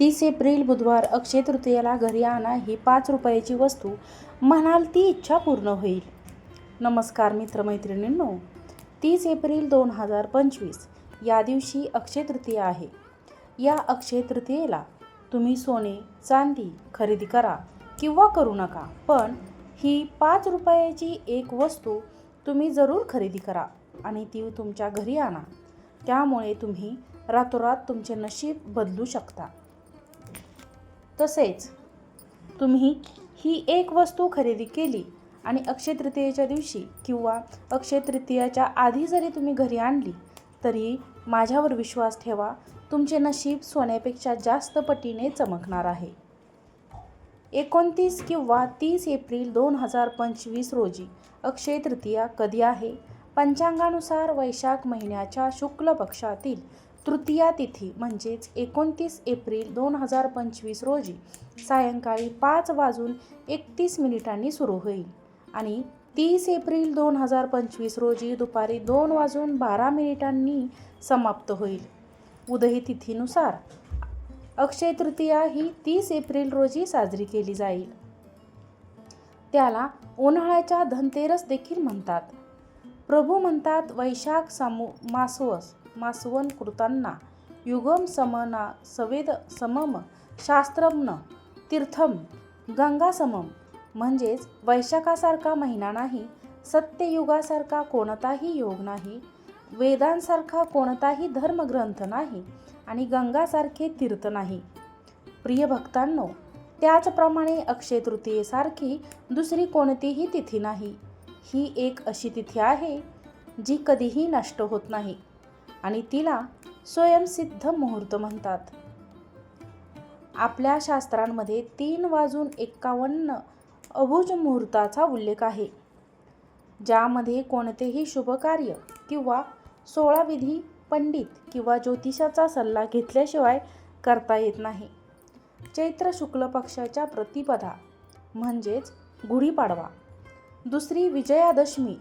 तीस एप्रिल बुधवार अक्षय तृतीयेला घरी आणा ही पाच रुपयाची वस्तू म्हणाल ती इच्छा पूर्ण होईल. नमस्कार मित्रमैत्रिणींनो तीस एप्रिल दोन हजार पंचवीस या दिवशी अक्षय तृतीया आहे. या अक्षय तृतीयेला तुम्ही सोने चांदी खरेदी करा किंवा करू नका पण ही पाच रुपयाची एक वस्तू तुम्ही जरूर खरेदी करा आणि ती तुमच्या घरी आणा. त्यामुळे तुम्ही रातोरात तुमचे नशीब बदलू शकता. तसेच तुम्ही ही एक वस्तू खरेदी केली आणि अक्षय तृतीयेच्या दिवशी किंवा अक्षय तृतीयाच्या आधी जरी तुम्ही घरी आणली तरी माझ्यावर विश्वास ठेवा तुमचे नशीब सोन्यापेक्षा जास्त पटीने चमकणार आहे. एकोणतीस किंवा तीस एप्रिल दोन हजार पंचवीस रोजी अक्षय तृतीया कधी आहे? पंचांगानुसार वैशाख महिन्याच्या शुक्ल पक्षातील तृतीया तिथी म्हणजेच एकोणतीस एप्रिल दोन हजार पंचवीस रोजी सायंकाळी पाच वाजून एकतीस मिनिटांनी सुरू होईल. आणि तीस एप्रिल दोन हजार पंचवीस रोजी दुपारी दोन वाजून बारा मिनिटांनी समाप्त होईल. उदय तिथीनुसार अक्षय तृतीया ही तीस एप्रिल रोजी साजरी केली जाईल. त्याला उन्हाळ्याच्या धनतेरस देखील म्हणतात. प्रभू म्हणतात वैशाख सामू मासवस मासवन कृतांना युगम समना सवेद समम शास्त्रम्न तीर्थम गंगा समम म्हणजेच वैशाखासारखा महिना नाही सत्ययुगासारखा कोणताही योग नाही वेदांसारखा कोणताही धर्मग्रंथ नाही आणि गंगासारखे तीर्थ नाही. प्रिय भक्तांनो त्याचप्रमाणे अक्षय तृतीयेसारखी दुसरी कोणतीही तिथी नाही. ही एक अशी तिथी आहे जी कधीही नष्ट होत नाही. आणि तिला स्वयंसिद्ध मुहूर्त म्हणतात. आपल्या शास्त्रांमध्ये तीन वाजून एक्कावन्न अभुज मुहूर्ताचा उल्लेख आहे ज्यामध्ये कोणतेही शुभकार्य किंवा सोळा विधी पंडित किंवा ज्योतिषाचा सल्ला घेतल्याशिवाय करता येत नाही. चैत्र शुक्ल पक्षाच्या प्रतिपदा म्हणजेच गुढीपाडवा. दुसरी विजयादशमी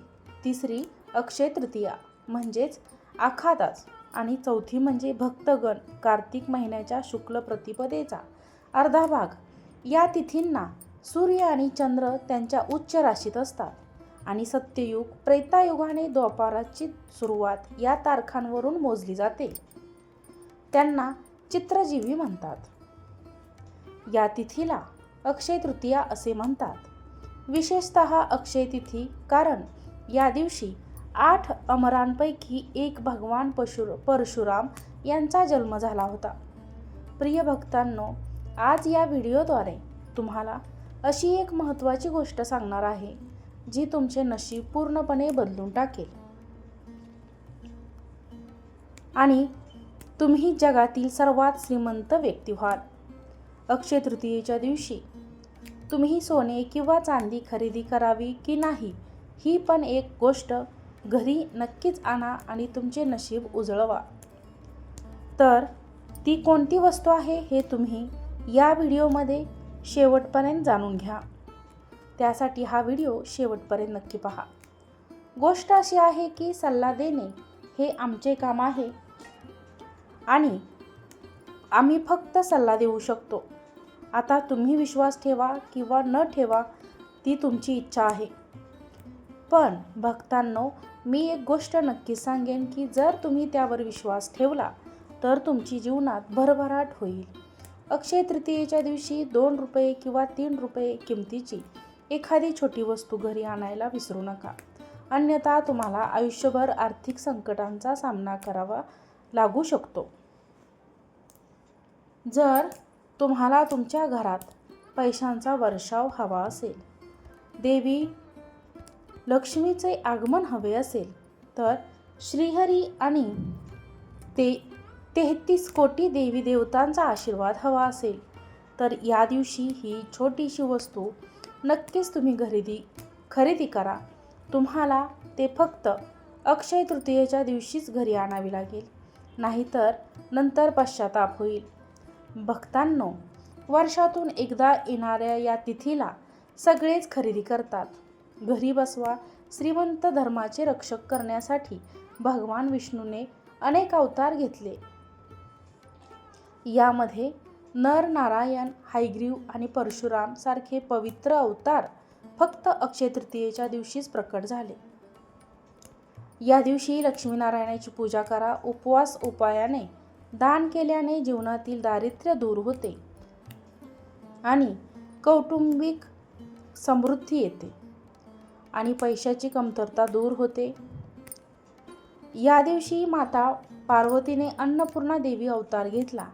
तिसरी अक्षय तृतीया म्हणजेच आखादास आणि चौथी म्हणजे भक्तगण कार्तिक महिन्याच्या शुक्ल प्रतिपदेचा अर्धा भाग. या तिथींना सूर्य आणि चंद्र त्यांच्या उच्च राशीत असतात. आणि सत्ययुग प्रेतायुगाने द्वापाराची सुरुवात या तारखांवरून मोजली जाते. त्यांना चित्रजीवी म्हणतात. या तिथीला अक्षय तृतीया असे म्हणतात. विशेषत अक्षय तिथी कारण या दिवशी आठ अमरांपैकी एक भगवान पशु परशुराम यांचा जन्म झाला होता. प्रिय भक्तांनो आज या व्हिडिओद्वारे तुम्हाला अशी एक महत्त्वाची गोष्ट सांगणार आहे जी तुमचे नशीब पूर्णपणे बदलून टाकेल. आणि तुम्ही जगातील सर्वात श्रीमंत व्यक्ती व्हाल. अक्षय तृतीयेच्या दिवशी तुम्ही सोने किंवा चांदी खरेदी करावी की नाही ही पण एक गोष्ट घरी नक्कीच आणा आणि तुमचे नशीब उजळवा. तर ती कोणती वस्तू आहे हे तुम्ही या व्हिडिओमध्ये शेवटपर्यंत जाणून घ्या. त्यासाठी हा व्हिडिओ शेवटपर्यंत नक्की पहा. गोष्ट अशी आहे की सल्ला देणे हे आमचे काम आहे आणि आम्ही फक्त सल्ला देऊ शकतो. आता तुम्ही विश्वास ठेवा किंवा न ठेवा ती तुमची इच्छा आहे. पण भक्तांनो मी एक गोष्ट नक्की सांगेन की जर तुम्ही त्यावर विश्वास ठेवला तर तुमची जीवनात भरभराट होईल. अक्षय तृतीयेच्या दिवशी दोन रुपये किंवा तीन रुपये किमतीची एखादी छोटी वस्तू घरी आणायला विसरू नका. अन्यथा तुम्हाला आयुष्यभर आर्थिक संकटांचा सामना करावा लागू शकतो. जर तुम्हाला तुमच्या घरात पैशांचा वर्षाव हवा असेल देवी लक्ष्मीचे आगमन हवे असेल तर श्रीहरी आणि ते तेहतीस कोटी देवी देवतांचा आशीर्वाद हवा असेल. तर या दिवशी ही छोटीशी वस्तू नक्कीच तुम्ही खरेदी खरेदी करा. तुम्हाला ते फक्त अक्षय तृतीयेच्या दिवशीच घरी आणावी लागेल नाहीतर नंतर पश्चाताप होईल. भक्तांनो वर्षातून एकदा येणाऱ्या या तिथीला सगळेच खरेदी करतात. घरी बसवा श्रीमंत धर्माचे रक्षक करण्यासाठी भगवान विष्णूने अनेक अवतार घेतले. यामध्ये नर नारायण हायग्रीव आणि परशुराम सारखे पवित्र अवतार फक्त अक्षय तृतीयेच्या दिवशीच प्रकट झाले. या दिवशी लक्ष्मीनारायणाची पूजा करा उपवास उपायाने दान केल्याने जीवनातील दारिद्र्य दूर होते आणि कौटुंबिक समृद्धी येते. आणि पैशाची कमतरता दूर होते. या दिवशी माता पार्वतीने अन्नपूर्णा देवी अवतार घेतला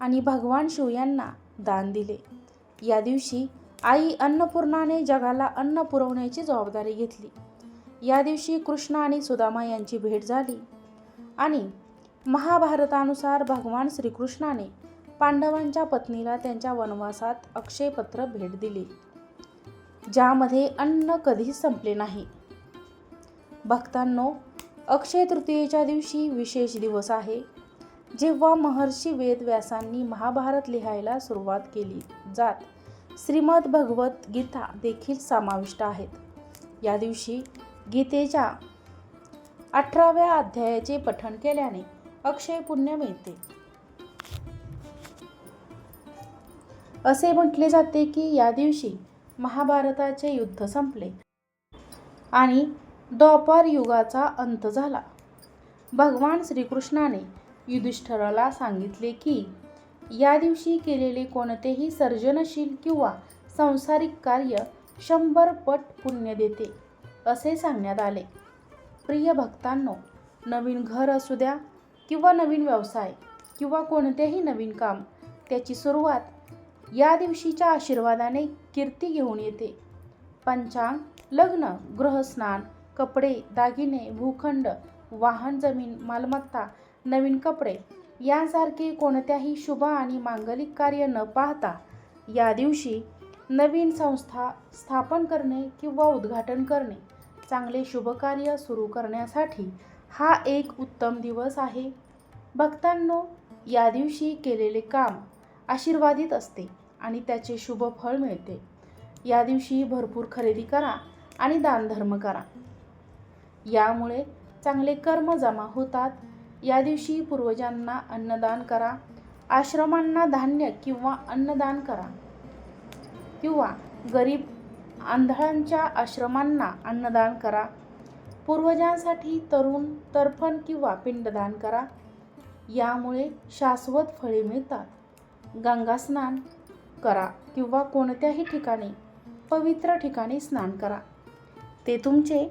आणि भगवान शिव यांना दान दिले. या दिवशी आई अन्नपूर्णाने जगाला अन्न पुरवण्याची जबाबदारी घेतली. या दिवशी कृष्ण आणि सुदामा यांची भेट झाली आणि महाभारतानुसार भगवान श्रीकृष्णाने पांडवांच्या पत्नीला त्यांच्या वनवासात अक्षयपत्र भेट दिली. ज्यामध्ये अन्न कधीच संपले नाही. भक्तांनो अक्षय तृतीयेच्या दिवशी विशेष दिवस आहे जेव्हा महर्षी वेदव्यासांनी महाभारत लिहायला सुरुवात केली जात. श्रीमद भगवत गीता देखील समाविष्ट आहेत. या दिवशी गीतेच्या अठराव्या अध्यायाचे पठण केल्याने अक्षय पुण्य मिळते. असे म्हटले जाते की या दिवशी महाभारताचे युद्ध संपले आणि द्वापार युगाचा अंत झाला. भगवान श्रीकृष्णाने युधिष्ठराला सांगितले की या दिवशी केलेले कोणतेही सर्जनशील किंवा सांसारिक कार्य शंभर पट पुण्य देते असे सांगण्यात आले. प्रिय भक्तांनो नवीन घर असू द्या किंवा नवीन व्यवसाय किंवा कोणतेही नवीन काम त्याची सुरुवात या दिवशीच्या आशीर्वादाने कीर्ती घेऊन येते. पंचांग लग्न गृहस्नान कपडे दागिने भूखंड वाहन जमीन मालमत्ता नवीन कपडे यासारखे कोणत्याही शुभ आणि मांगलिक कार्य न पाहता या दिवशी नवीन संस्था स्थापन करणे किंवा उद्घाटन करणे चांगले शुभकार्य सुरू करण्यासाठी हा एक उत्तम दिवस आहे. भक्तांनो या दिवशी केलेले काम आशीर्वादित असते आणि त्याचे शुभ फळ मिळते. या दिवशी भरपूर खरेदी करा आणि दानधर्म करा. यामुळे चांगले कर्म जमा होतात. या दिवशी पूर्वजांना अन्नदान करा. आश्रमांना धान्य किंवा अन्नदान करा. किंवा गरीब आंधळांच्या आश्रमांना अन्नदान करा. पूर्वजांसाठी तरुण तर्फण किंवा पिंडदान करा. यामुळे शाश्वत फळे मिळतात. गंगास्नान करा किंवा कोणत्याही ठिकाणी पवित्र ठिकाणी स्नान करा. ते तुमचे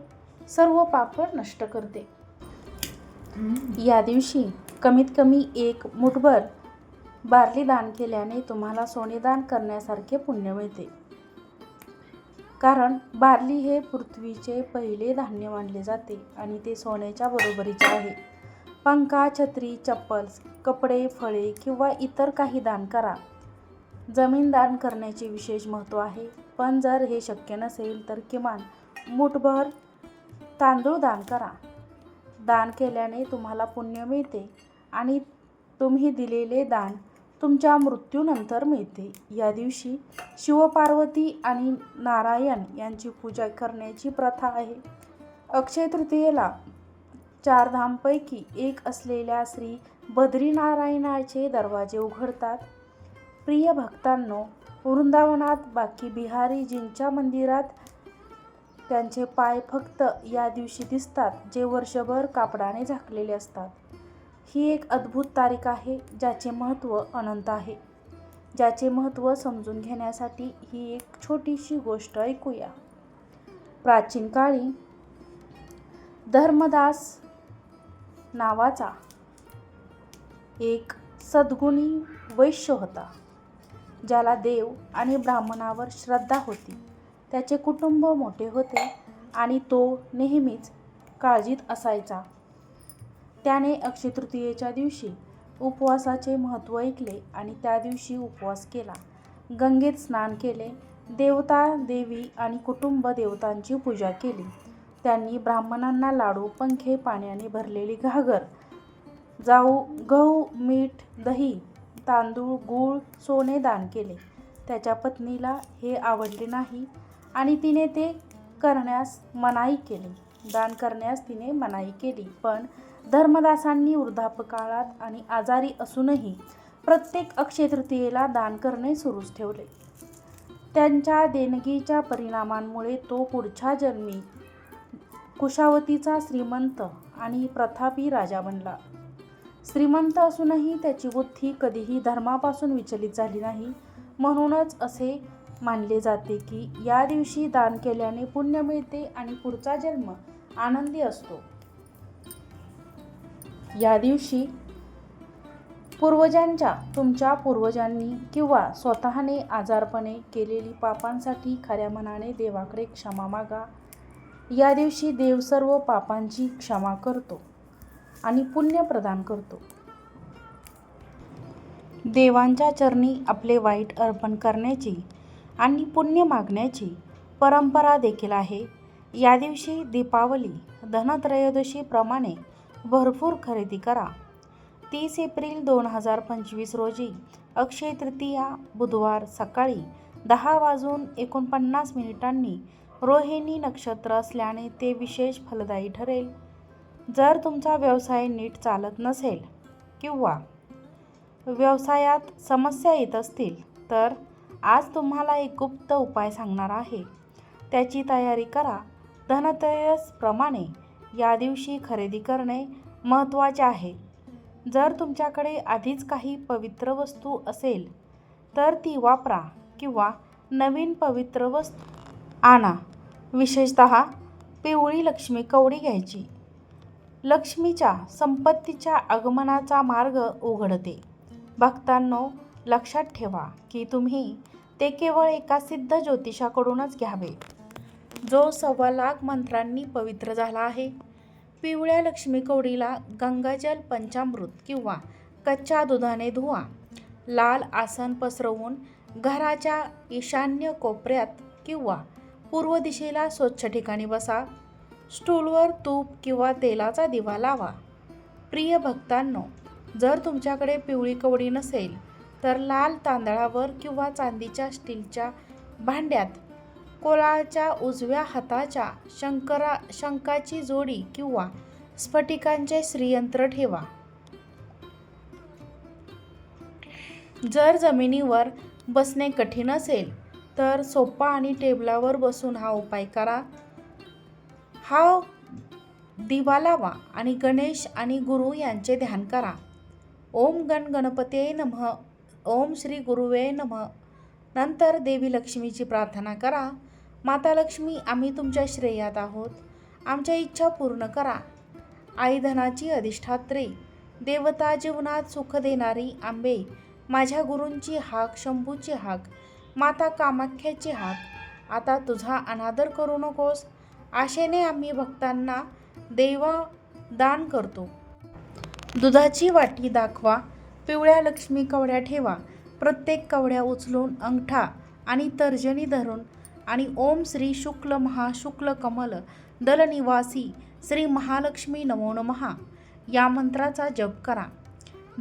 सर्व पाप नष्ट करते. या दिवशी कमीत कमी एक मुठभर बार्ली दान केल्याने तुम्हाला सोने दान करण्यासारखे पुण्य मिळते. कारण बार्ली हे पृथ्वीचे पहिले धान्य मानले जाते आणि ते सोन्याच्या बरोबरीचे आहे. पंखा छत्री चप्पल कपडे फळे किंवा इतर काही दान करा. जमीन दान करण्याचे विशेष महत्त्व आहे. पण जर हे शक्य नसेल तर किमान मुठभर तांदूळ दान करा. दान केल्याने तुम्हाला पुण्य मिळते आणि तुम्ही दिलेले दान तुमच्या मृत्यूनंतर मिळते. या दिवशी शिवपार्वती आणि नारायण यांची पूजा करण्याची प्रथा आहे. अक्षय तृतीयेला चारधामपैकी एक असलेल्या श्री बद्रीनारायणाचे दरवाजे उघडतात. प्रिय भक्तांनो वृंदावनात बाकी बिहारीजींच्या मंदिरात त्यांचे पाय फक्त या दिवशी दिसतात जे वर्षभर कापडाने झाकलेले असतात. ही एक अद्भुत तारीख आहे ज्याचे महत्त्व अनंत आहे. ज्याचे महत्त्व समजून घेण्यासाठी ही एक छोटीशी गोष्ट ऐकूया. प्राचीन काळी धर्मदास नावाचा एक सद्गुणी वैश्य होता. ज्याला देव आणि ब्राह्मणावर श्रद्धा होती. त्याचे कुटुंब मोठे होते आणि तो नेहमीच काळजीत असायचा. त्याने अक्षय तृतीयेच्या दिवशी उपवासाचे महत्त्व ऐकले आणि त्या दिवशी उपवास केला. गंगेत स्नान केले देवता देवी आणि कुटुंब देवतांची पूजा केली. त्यांनी ब्राह्मणांना लाडू पंखे पाण्याने भरलेली घागर जाऊ गहू मीठ दही तांदूळ गूळ सोने दान केले. त्याच्या पत्नीला हे आवडले नाही आणि तिने ते करण्यास मनाई केली. दान करण्यास तिने मनाई केली. पण धर्मदासांनी वृद्धापकाळात आणि आजारी असूनही प्रत्येक अक्षय तृतीयेला दान करणे सुरूच ठेवले. त्यांच्या देणगीच्या परिणामांमुळे तो पुढच्या जन्मी कुशावतीचा श्रीमंत आणि प्रतापी राजा बनला. श्रीमंत असूनही त्याची बुद्धी कधीही धर्मापासून विचलित झाली नाही. म्हणूनच असे मानले जाते की या दिवशी दान केल्याने पुण्य मिळते आणि पुढचा जन्म आनंदी असतो. या दिवशी पूर्वजांच्या तुमच्या पूर्वजांनी किंवा स्वतःने आजारपणे केलेली पापांसाठी खऱ्या मनाने देवाकडे क्षमा मागा. या दिवशी देव सर्व पापांची क्षमा करतो. आणि पुण्य प्रदान करतो. देवांच्या चरणी आपले वाईट अर्पण करण्याची आणि पुण्य मागण्याची परंपरा देखील आहे. या दिवशी दीपावली धनत्रयोदशीप्रमाणे भरपूर खरेदी करा. तीस एप्रिल दोन हजार पंचवीस रोजी अक्षय तृतीया बुधवार सकाळी दहा वाजून एकोणपन्नास मिनिटांनी रोहिणी नक्षत्र असल्याने ते विशेष फलदायी ठरेल. जर तुमचा व्यवसाय नीट चालत नसेल किंवा व्यवसायात समस्या येत असतील तर आज तुम्हाला एक गुप्त उपाय सांगणार आहे. त्याची तयारी करा. धनत्रयसप्रमाणे या दिवशी खरेदी करणे महत्त्वाचे आहे. जर तुमच्याकडे आधीच काही पवित्र वस्तू असेल तर ती वापरा किंवा नवीन पवित्र वस्तू आणा. विशेषत पिवळी लक्ष्मी कवडी घ्यायची. लक्ष्मीच्या संपत्तीच्या आगमनाचा मार्ग उघडते. भक्तांनो लक्षात ठेवा की तुम्ही ते केवळ एका सिद्ध ज्योतिषाकडूनच घ्यावे. जो सव्वा लाख मंत्रांनी पवित्र झाला आहे पिवळ्या लक्ष्मी कवडीला गंगाजल पंचामृत किंवा कच्च्या दुधाने धुवा लाल आसन पसरवून घराच्या ईशान्य कोपऱ्यात किंवा पूर्व दिशेला स्वच्छ ठिकाणी बसा. स्टूलवर तूप किंवा तेलाचा दिवा लावा. प्रिय भक्तांनो जर तुमच्याकडे पिवळी कवडी नसेल तर लाल तांदळावर किंवा चांदीच्या स्टीलच्या भांड्यात कोळाच्या उजव्या हाताच्या शंकरा शंकाची जोडी किंवा स्फटिकांचे श्रीयंत्र ठेवा. जर जमिनीवर बसणे कठीण असेल तर सोपा आणि टेबलावर बसून हा उपाय करा. हा दिवा लावा आणि गणेश आणि गुरु यांचे ध्यान करा. ओम गण गणपते नमः. ओम श्री गुरुवे नमः. नंतर देवी लक्ष्मीची प्रार्थना करा. माता लक्ष्मी आम्ही तुमच्या श्रेयात आहोत. आमच्या इच्छा पूर्ण करा. आई धनाची अधिष्ठात्री देवता जीवनात सुख देणारी आंबे माझ्या गुरूंची हाक शंभूची हाक माता कामाख्याची हाक. आता तुझा अनादर करू नकोस. आशेने आम्ही भक्तांना देवा दान करतो. दुधाची वाटी दाखवा पिवळ्या लक्ष्मी कवड्या ठेवा प्रत्येक कवड्या उचलून अंगठा आणि तर्जनी धरून आणि ओम श्री शुक्ल महाशुक्ल कमल दलनिवासी श्री महालक्ष्मी नमो नमहा या मंत्राचा जप करा.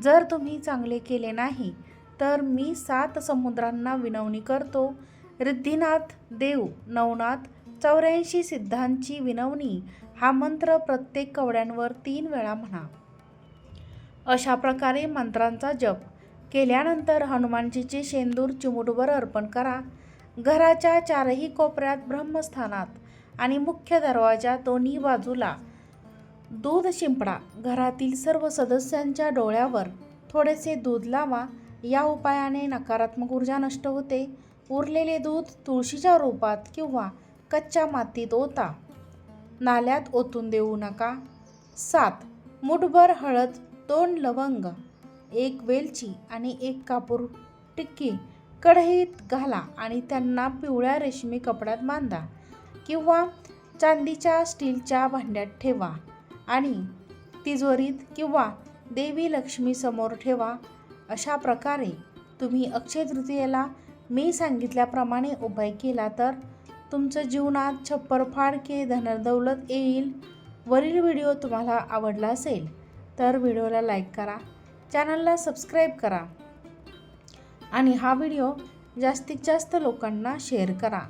जर तुम्ही चांगले केले नाही तर मी सात समुद्रांना विनवणी करतो. रिद्धिनाथ देव नवनाथ चौऱ्याऐंशी सिद्धांची विनवणी हा मंत्र प्रत्येक कवड्यांवर तीन वेळा म्हणा. अशा प्रकारे मंत्रांचा जप केल्यानंतर हनुमानजीचे शेंदूर चिमुटभर अर्पण करा. घराच्या चारही कोपऱ्यात ब्रह्मस्थानात आणि मुख्य दरवाजा दोन्ही बाजूला दूध शिंपडा. घरातील सर्व सदस्यांच्या डोळ्यावर थोडेसे दूध लावा. या उपायाने नकारात्मक ऊर्जा नष्ट होते. उरलेले दूध तुळशीच्या रूपात किंवा कच्च्या मातीत ओता. नाल्यात ओतून देऊ नका. सात. मुठभर हळद दोन लवंग एक वेलची आणि एक कापूर टिक्की कढईत घाला आणि त्यांना पिवळ्या रेशमी कपड्यात बांधा किंवा चांदीच्या स्टीलच्या भांड्यात ठेवा आणि तिजोरीत किंवा देवी लक्ष्मी समोर ठेवा. अशा प्रकारे तुम्ही अक्षय तृतीयेला मी सांगितल्याप्रमाणे उपाय केला तर तुमचं जीवनात छप्पर फाडके धनदौलत येईल? वरील व्हिडिओ तुम्हाला आवडला असेल तर व्हिडिओला लाईक करा चॅनलला सबस्क्राईब करा आणि हा व्हिडिओ जास्तीत जास्त लोकांना शेअर करा.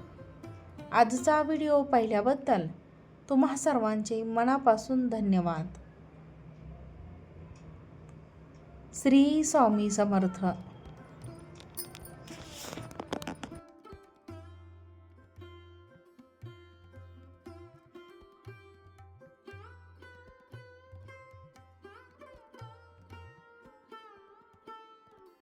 आजचा व्हिडिओ पाहिल्याबद्दल तुम्हा सर्वांचे मनापासून धन्यवाद. श्री स्वामी समर्थ.